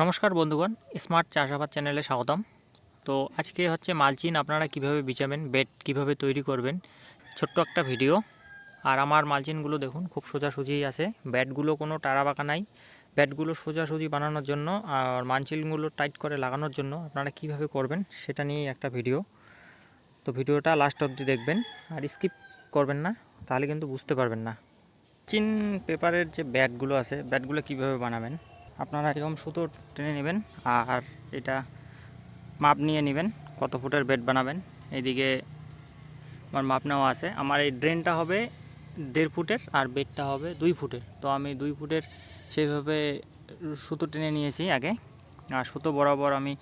নমস্কার বন্ধুগণ স্মার্ট চাষাবাদ চ্যানেলে স্বাগতম। তো আজকে হচ্ছে মালচিন, আপনারা কীভাবে বিছাবেন বেড কীভাবে তৈরি করবেন, ছোট্ট একটা ভিডিও আর আমার মালচিনগুলো দেখুন, খুব সোজাসুজিই আছে। ব্যাটগুলো কোনো টাড়া বাঁকা নাই। ব্যাটগুলো সোজাসুজি বানানোর জন্য আর মালচিনগুলো টাইট করে লাগানোর জন্য আপনারা কীভাবে করবেন, সেটা নিয়ে একটা ভিডিও তো ভিডিওটা লাস্ট অবধি দেখবেন, আর স্কিপ করবেন না, তাহলে কিন্তু বুঝতে পারবেন না। চিন পেপারের যে ব্যাটগুলো আছে ব্যাটগুলো কীভাবে বানাবেন? আপনারা এরকম সুতো টেনে নেবেন আর এটা মাপ নিয়ে নেবেন, কত ফুটের বেড বানাবেন। এইদিকে আমার মাপ নেওয়া আছে। আমার এই ড্রেনটা হবে দেড় ফুটের আর বেডটা হবে দুই ফুটের। তো আমি দুই ফুটের সেইভাবে সুতো টেনে নিয়েছি আগে। আর সুতো বরাবর আমি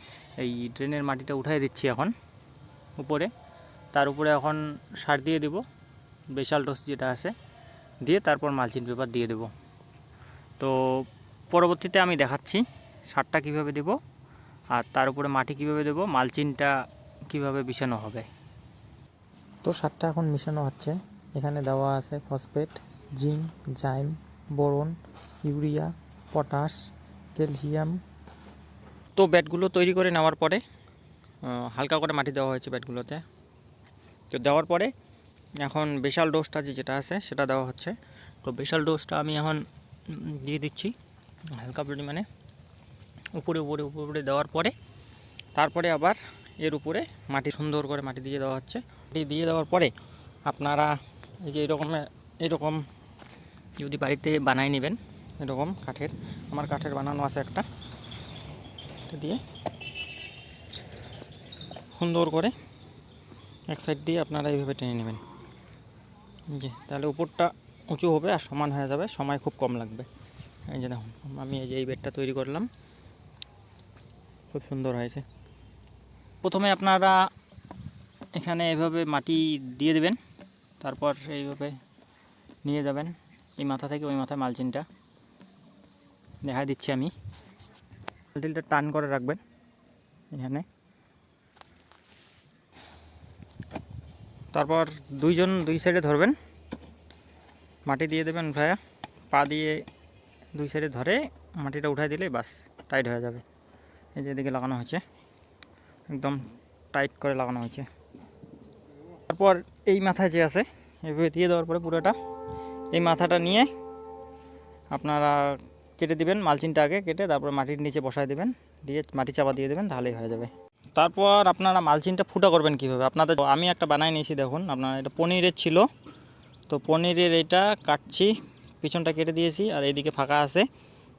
এই ড্রেনের মাটিটা উঠাই দিচ্ছি এখন উপরে। তার উপরে এখন সার দিয়ে দেব, বেশাল ডোজ যেটা আছে। দিয়ে তারপর মালচিন পেপার দিয়ে দেব। তো পরবর্তীতে আমি দেখাচ্ছি সারটা কীভাবে দেব আর তার উপরে মাটি কীভাবে দেব মালচিনটা কীভাবে বিছানো হবে। তো সারটা এখন মিশানো হচ্ছে। এখানে দেওয়া আছে ফসফেট জিঙ্ক জাইম বোরন ইউরিয়া পটাশ ক্যালসিয়াম। তো ব্যাটগুলো তৈরি করে নেওয়ার পরে হালকা করে মাটি দেওয়া হয়েছে ব্যাটগুলোতে। তো দেওয়ার পরে এখন বিশাল ডোজটা যে যেটা আছে সেটা দেওয়া হচ্ছে। তো বিশাল ডোজটা আমি এখন দিয়ে দিচ্ছি। হালকা পরিমাণে উপরে উপরে উপরে দেওয়ার পরে তারপরে আবার এর উপরে মাটি সুন্দর করে মাটি দিয়ে দেওয়া হচ্ছে। মাটি দিয়ে দেওয়ার পরে আপনারা এই যে এরকম এরকম যদি বাড়িতে বানাই নেবেন, এরকম কাঠের, আমার কাঠের বানানো আছে একটা। দিয়ে সুন্দর করে এক সাইড দিয়ে আপনারা এইভাবে টেনে নেবেন। যে, তাহলে উপরটা উঁচু হবে আর সমান হয়ে যাবে, সময় খুব কম লাগবে। এই যে দেখুন, আমি এই যে এই বেডটা তৈরি করলাম। খুব সুন্দর হয়েছে। প্রথমে আপনারা এখানে এভাবে মাটি দিয়ে দেবেন, তারপর এইভাবে নিয়ে যাবেন এই মাথা থেকে ওই মাথায় মালচিনটা। দেখা দিচ্ছি আমি। বালতিটা টান করে রাখবেন এখানে। তারপর দুইজন দুই সাইডে ধরবেন। মাটি দিয়ে দেবেন ভাইয়া, পা দিয়ে দুই সাইডে ধরে মাটিটা উঠাই দিলে বাস, টাইট হয়ে যাবে। এই যে এদিকে লাগানো হয়েছে, একদম টাইট করে লাগানো হয়েছে। তারপর এই মাথায় যে আছে, এভাবে দিয়ে দেওয়ার পরে পুরোটা, এই মাথাটা নিয়ে আপনারা কেটে দিবেন, মালচিনটা আগে কেটে তারপর মাটির নিচে বসায় দিবেন, দিয়ে মাটি চাপা দিয়ে দেবেন, তাহলেই হয়ে যাবে। তারপর আপনারা মালচিনটা ফুটা করবেন কীভাবে? আপনাদের আমি একটা বানাই নিয়েছি, দেখুন, আপনার, এটা পনিরের ছিল। তো পনিরের এটা কাটছি পিছনটা কেটে দিয়েছি আর এইদিকে ফাঁকা আছে।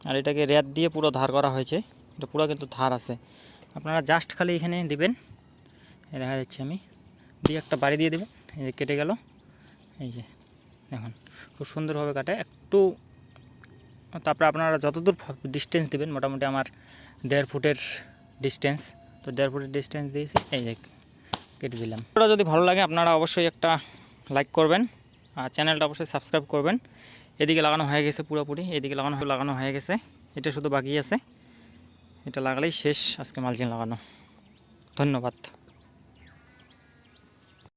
আর এটাকে রেত দিয়ে পুরো ধার করা হয়েছে। এটা পুরো কিন্তু ধার আছে। আপনারা জাস্ট খালি এখানে দিবেন। দেখা যাচ্ছে আমি। দিয়ে একটা বাড়ি দিয়ে দেবেন। এই যে কেটে গেল। এই যে দেখুন, খুব সুন্দরভাবে কাটে। একটু তারপরে আপনারা যতদূর ডিস্টেন্স দেবেন, মোটামুটি আমার দেড় ফুটের ডিস্টেন্স তো দেড় ফুটের ডিস্টেন্স দিয়েছি। এই যে কেটে দিলাম। ওটা যদি ভালো লাগে, আপনারা অবশ্যই একটা লাইক করবেন। আর চ্যানেলটা অবশ্যই সাবস্ক্রাইব করবেন। এদিকে লাগানো হয়ে গেছে পুরোপুরি, এদিকে লাগানো লাগানো হয়ে গেছে। এটা শুধু বাকি আছে। এটা লাগালেই শেষ আজকে মালচিন লাগানো। ধন্যবাদ।